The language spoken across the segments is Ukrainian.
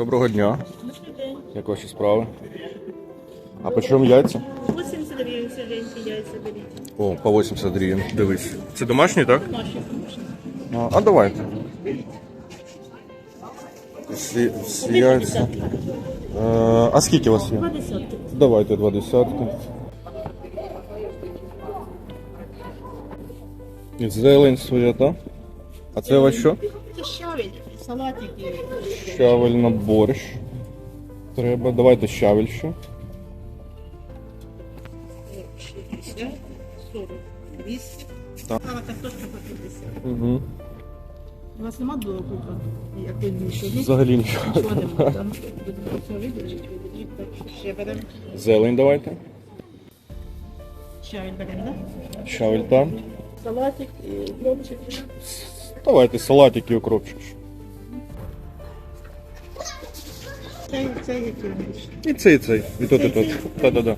Доброго дня. Як ваші справи? А по чому яйця? 80 гривень сиренькі яйця беріть. О, по 80 гривень. Дивись. Це домашні, так? Наші домашні. А, а давайте. Всі, всі яйця. Е, а скільки у вас є? 50. Давайте два десятки. Зелень своя, так? А це у вас що? Це щавель, салатики. Щавель на борщ. Треба. Давайте щавель ще. 60, 40, 200. Так. Стала картошка по 50. Угу. У вас нема довго Як ви більше? Ні? Взагалі нічого. Нічого немає. Там все видержати, видержати, так що ще беремо. Зелень давайте. Щавель беремо, так? Щавель там. Салатик і хлопчик. Давайте салатик і укропчик. Це, це які вони більше. І цей, і цей. І тот, і тот. Та-да-да.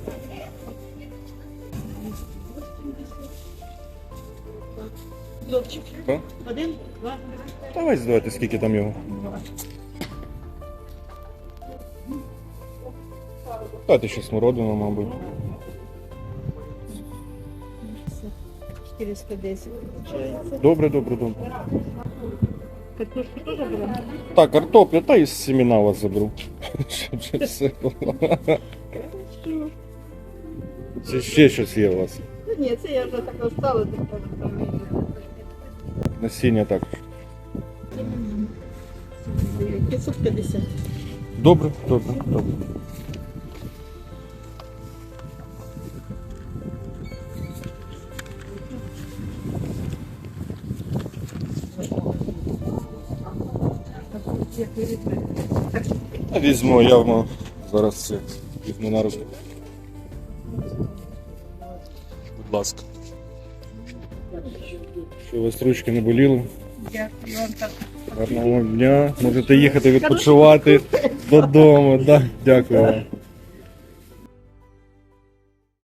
Хлопчик. Так? Один, два, Давайте, давайте, скільки там його. два. Дайте ще смородину, мабуть. 410 виходить. Добре, добре, добре. Картошку теж беремо? Так, картопля, та і семена вас заберу. Щоб вже все було. Що? Це ще щось є у вас. Та Ні, це я вже так остала, так там. Насіння також. 550. Добре, добре, добре. Візьму, я вам зараз це візьму на руки. Будь ласка. Що у вас ручки не боліли. Дякую вам так. Гарного дня. Можете їхати відпочивати додому. Да? Дякую вам.